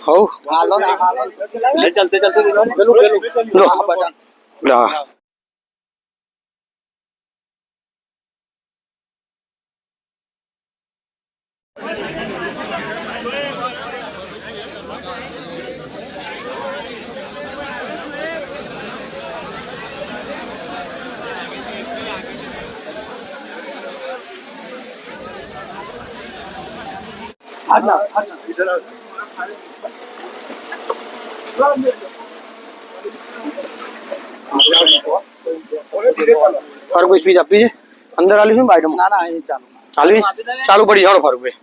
હવ. ચલતે ચલતે પેલું પેલું. લો લા ફારૂક સ્પીચ આપી છે? અંદર આલી છે બાઈડમ ના ના એ ચાલુ. ચાલુ? પડી જાઓ ફારૂક ભાઈ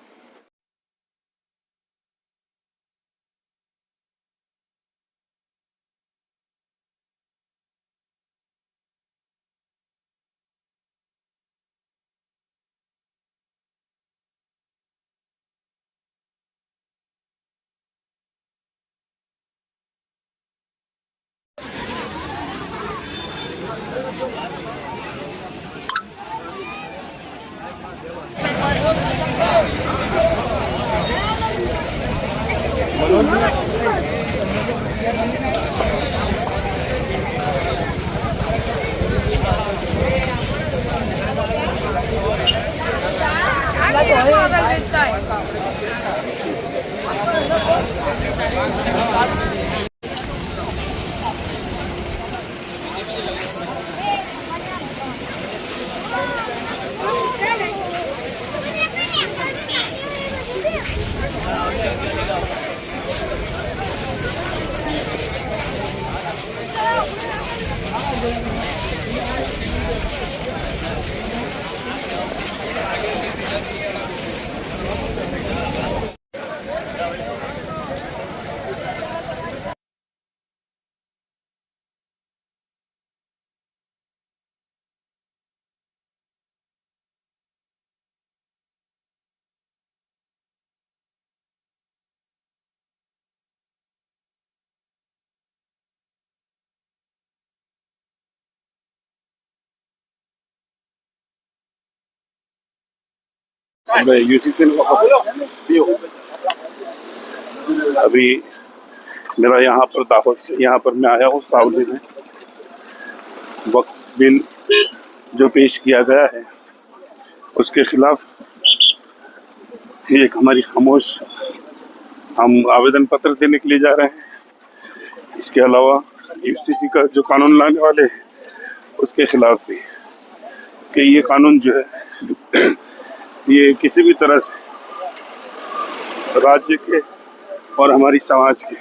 मैं यूसीसी अभी मेरा यहाँ पर दावत से यहाँ पर मैं आया हूँ सावली में वक्त बिल जो पेश किया गया है, उसके खिलाफ एक हमारी खामोश, हम आवेदन पत्र देने के लिए जा रहे हैं। इसके अलावा यूसीसी का जो कानून लाने वाले हैं, उसके खिलाफ भी। कि ये कानून जो है ये किसी भी तरह से राज्य के और हमारी समाज के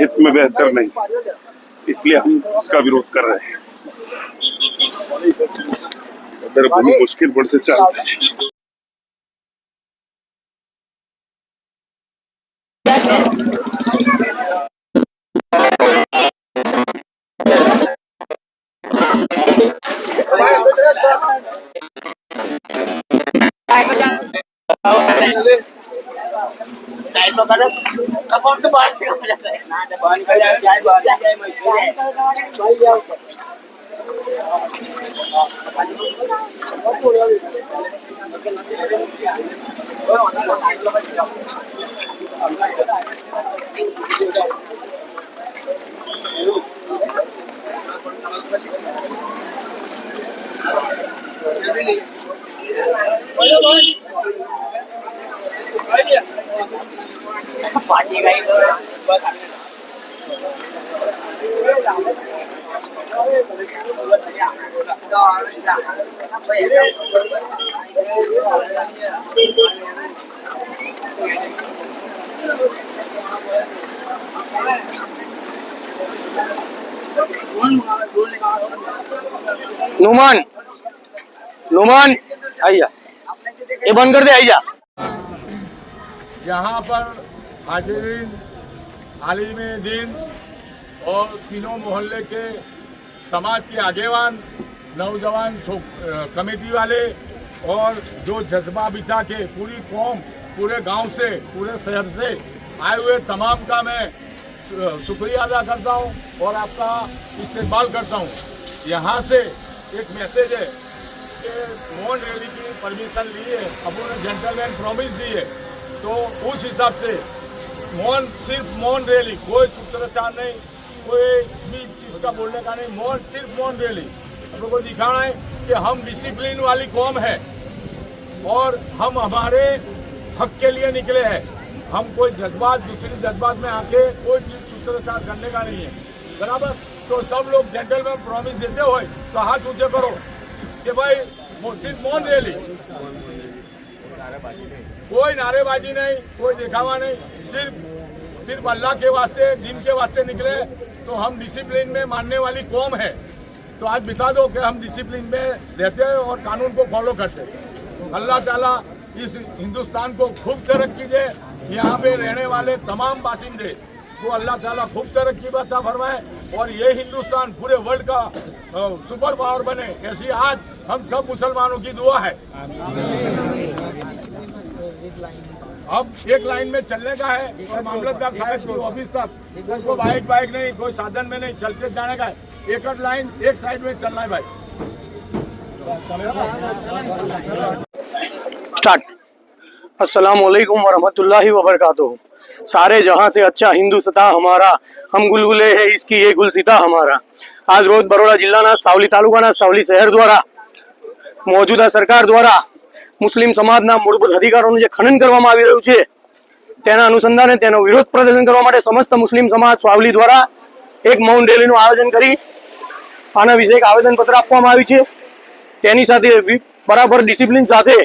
हित में बेहतर नहीं। इसलिए हम इसका विरोध कर रहे हैं। इधर बहुत मुश्किल पर से चल સાઈડમાં કરો? કપડ તો બહાર ના તો બંધ કરી જાય સાહેબ બહાર જાય ભાઈ જાવ नुमान नुमान जा ये बंद कर दे जा यहाँ पर हाजिरीन आलिम दिन और तीनों मोहल्ले के समाज के आगेवान, नौजवान कमेटी वाले और जो जज्बा बिठा के पूरी कौम, पूरे गाँव से, पूरे शहर से आए हुए तमाम का मैं शुक्रिया अदा करता हूँ और आपका इस्तेमाल करता हूँ। यहाँ से एक मैसेज है कि मौन रैली की परमिशन ली है, अब उन्होंने जेंटलमैन प्रॉमिस दी है। तो उस हिसाब से मौन सिर्फ़ मौन रैली कोई सूत्रचार नहीं, कोई भी चीज़ का बोलने का नहीं मौन सिर्फ़ मौन रैली हम लोग को दिखाना है कि हम डिसिप्लिन वाली कौम है। और हम हमारे हक के लिए निकले हैं। हम कोई जज्बात, दूसरी जज्बात में आके कोई चीज़ सूत्रचार करने का नहीं है। बराबर? तो सब लोग जेंटलमैन प्रॉमिस देते हुए तो हाथ ऊँचे करो कि भाई सिर्फ़ मौन रैली कोई नारेबाजी नहीं, कोई दिखावा नहीं। सिर्फ़ सिर्फ़ अल्लाह के वास्ते, दिन के वास्ते निकले तो हम डिसिप्लिन में मानने वाली कौम है। तो आज बिता दो कि हम डिसिप्लिन में रहते हैं और कानून को फॉलो करते हैं। अल्लाह ताला इस हिंदुस्तान को खूब तरक्की दे। यहाँ पे रहने वाले तमाम बासिंदे को अल्लाह ताला खूब तरक्की बता फरमाए और ये हिंदुस्तान पूरे वर्ल्ड का सुपर पावर बने। ऐसी आज हम सब मुसलमानों की दुआ है। अब एक लाइन में चलने का है और मामलतदार साहब की ऑफ़िस तक, उनको बाइक बाइक नहीं, कोई साधन में नहीं चलते जाने का है। एक लाइन, एक साइड में चलना है भाई। स्टार्ट अस्सलाम वालेकुम वरहमतुल्लाहि वबरकातुहू सारे जहां से अच्छा હિન્દુસ્તા હમારા હમ ગુલગુલે હે इसकी ये ગુલસિતા હમારા આજ રોજ બરોડા જિલ્લાના સાવલી તાલુકાના સાવલી શહેર દ્વારા મોજૂદા સરકાર દ્વારા મુસ્લિમ સમાજના મૂળભૂત અધિકારોનું જે ખનન કરવામાં આવી રહ્યું છે તેના અનુસંધાને તેનો વિરોધ પ્રદર્શન કરવા માટે સમસ્ત મુસ્લિમ સમાજ સાવલી દ્વારા એક મૌન રેલીનું આયોજન કરી આના વિશે એક આવેદનપત્ર આપવામાં આવ્યું છે તેની સાથે બરાબર ડિસિપ્લિન સાથે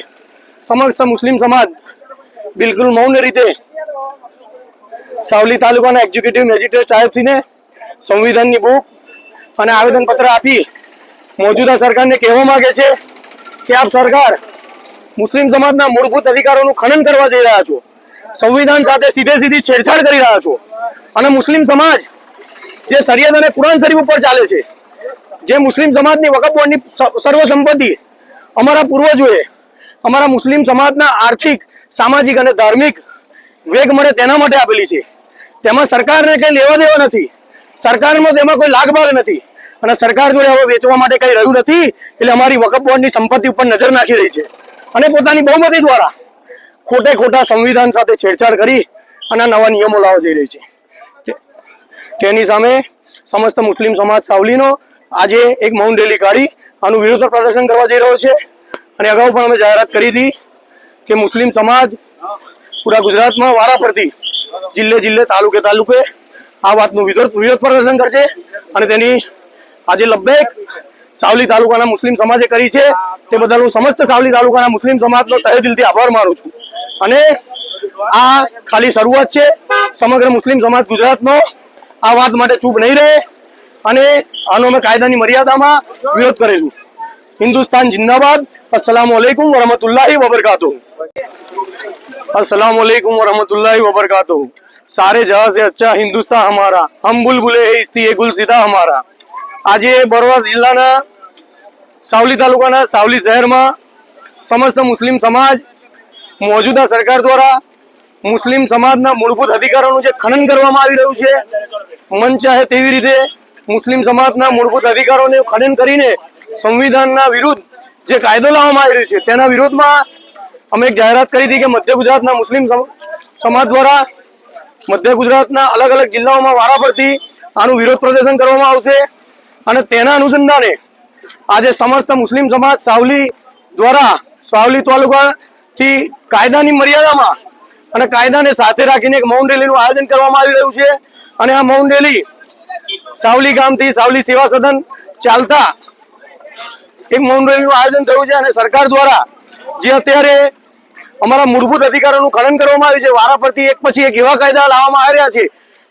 સમક્ષ મુસ્લિમ સમાજ બિલકુલ મૌન રીતે સાવલી તાલુકાના એક્ઝિક્યુટિવ મેજિસ્ટ્રેટ સાહેબશ્રીને સંવિધાનની બુક અને આવેદનપત્ર આપી મોજૂદા સરકારને કહેવા માગે છે કે આપ સરકાર મુસ્લિમ સમાજના મૂળભૂત અધિકારોનું ખનન કરવા જઈ રહ્યા છો, સંવિધાન સાથે સીધે સીધી છેડછાડ કરી રહ્યા છો અને મુસ્લિમ સમાજ જે શરિયત અને કુરાન શરીફ ઉપર ચાલે છે જે મુસ્લિમ સમાજની વકફ બોર્ડની સર્વ સંપત્તિ અમારા પૂર્વજોએ, અમારા મુસ્લિમ સમાજના આર્થિક, સામાજિક અને ધાર્મિક વેગ મળે તેના માટે આપેલી છે. તેમાં સરકારને કંઈ લેવા દેવા નથી. સરકારમાં તેમાં કોઈ લાગભાગ નથી. અને સરકાર જોડે હવે વેચવા માટે કંઈ રહ્યું નથી, એટલે અમારી વકફ બોર્ડની સંપત્તિ ઉપર નજર નાખી રહી છે. અને પોતાની બહુમતી દ્વારા ખોટે ખોટા સંવિધાન સાથે છેડછાડ કરી અને નવા નિયમો લાવવા જઈ રહી છે. તેની સામે સમસ્ત મુસ્લિમ સમાજ સાવલીનો આજે એક મૌન રેલી કાઢી આનું વિરોધ પ્રદર્શન કરવા જઈ રહ્યો છે. અને અગાઉ પણ અમે જાહેરાત કરી હતી કે મુસ્લિમ સમાજ પૂરા ગુજરાતમાં વારા ફરતી જિલ્લે જિલ્લે, તાલુકે તાલુકે આ વાતનું વિરોધ વિરોધ પ્રદર્શન કરશે. અને તેની આજે લબ્બેક સાવલી તાલુકાના મુસ્લિમ સમાજે કરી છે. તે બદલ હું સમસ્ત સાવલી તાલુકાના મુસ્લિમ સમાજનો તહે દિલથી આભાર માનું છું. અને આ ખાલી શરૂઆત છે. સમગ્ર મુસ્લિમ સમાજ ગુજરાતનો આ વાત માટે ચૂપ નહીં રહે. અને આનો અમે કાયદાની મર્યાદામાં વિરોધ કરેલું. હિન્દુસ્તાન જિંદાબાદ. અસલામ આલેકુમ વરહમતુલ્લાહ વબરકાતુ અસલામ આલેકુમ વરહમતુલ્લાહ વબરકાતુ સારે જહાં અચ્છા હિન્દુસ્તાન હમારા. હમ બુલબુલે હે ઇસ્તી એ ગુલસિદા હમારા. આજે બરોડા જિલ્લાના સાવલી તાલુકાના સાવલી શહેરમાં સમસ્ત મુસ્લિમ સમાજ, મોજુદા સરકાર દ્વારા મુસ્લિમ સમાજના મૂળભૂત અધિકારોનું જે ખનન કરવામાં આવી રહ્યું છે, મન ચાહે તેવી રીતે મુસ્લિમ સમાજના મૂળભૂત અધિકારોને ખનન કરીને સંવિધાનના વિરુદ્ધ જે કાયદો લાવવામાં આવી રહ્યો છે, તેના વિરોધમાં અમે એક જાહેરાત કરી હતી કે મધ્ય ગુજરાતના મુસ્લિમ સમ- સમાજ દ્વારા મધ્ય ગુજરાતના અલગ અલગ જિલ્લાઓમાં વારાફરતી આનું વિરોધ પ્રદર્શન કરવામાં આવશે અને તેના અનુસંધાને આજે સમસ્ત મુસ્લિમ સમાજ સાવલી દ્વારા, સાવલી તાલુકાથી કાયદાની મર્યાદામાં અને કાયદાને સાથે રાખીને એક મૌન રેલીનું આયોજન કરવામાં આવી રહ્યું છે. અને આ મૌન રેલી સાવલી ગામથી સાવલી સેવા સદન ચાલતા એક મૌન રેલીનું આયોજન થયું છે અને સરકાર દ્વારા જે અત્યારે અમારા મૂળભૂત અધિકારોનું ખનન કરવામાં આવ્યું છે વારા પરથી એક પછી એક એવા કાયદા લાવવામાં આવી રહ્યા છે,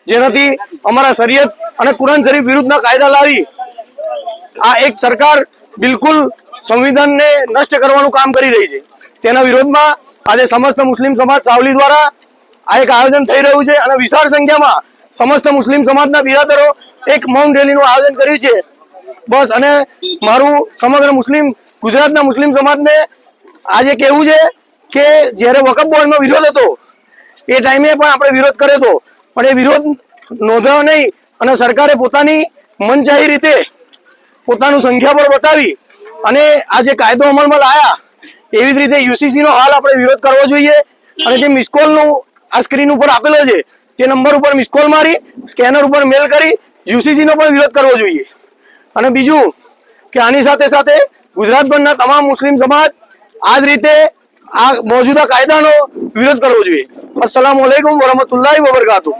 જેનાથી અમારા શરીયત અને કુરાન શરીફ વિરુદ્ધના કાયદા લાવી આ એક સરકાર બિલકુલ સંવિધાનને નષ્ટ કરવાનું કામ કરી રહી છે. તેના વિરોધમાં આજે સમસ્ત મુસ્લિમ સમાજ સાવલી દ્વારા આ એક આયોજન થઈ રહ્યું છે અને વિશાળ સંખ્યામાં સમસ્ત મુસ્લિમ સમાજના બિરાદરો એક મૌન રેલીનું આયોજન કર્યું છે. બસ, અને મારું સમગ્ર મુસ્લિમ, ગુજરાતના મુસ્લિમ સમાજને આજે કહેવું છે કે જ્યારે વકફ બોર્ડનો વિરોધ હતો, એ ટાઈમે પણ આપણે વિરોધ કર્યો હતો. પણ એ વિરોધ નોંધાયો નહીં અને સરકારે પોતાની મનચાહી રીતે પોતાનું સંખ્યાબળ બતાવી અને આ જે કાયદો અમલમાં લાયા, એવી જ રીતે યુસીસીનો હાલ આપણે વિરોધ કરવો જોઈએ અને જે મિસકોલનું આ સ્ક્રીન ઉપર આપેલો છે તે નંબર ઉપર મિસકોલ મારી સ્કેનર ઉપર મેલ કરી યુસીસી નો પણ વિરોધ કરવો જોઈએ. અને બીજું કે આની સાથે સાથે ગુજરાતભરના તમામ મુસ્લિમ સમાજ આ જ રીતે આ મોજૂદા કાયદાનો વિરોધ કરવો જોઈએ. અસલામ વરહમતુલ્લાહ વબરકાતુ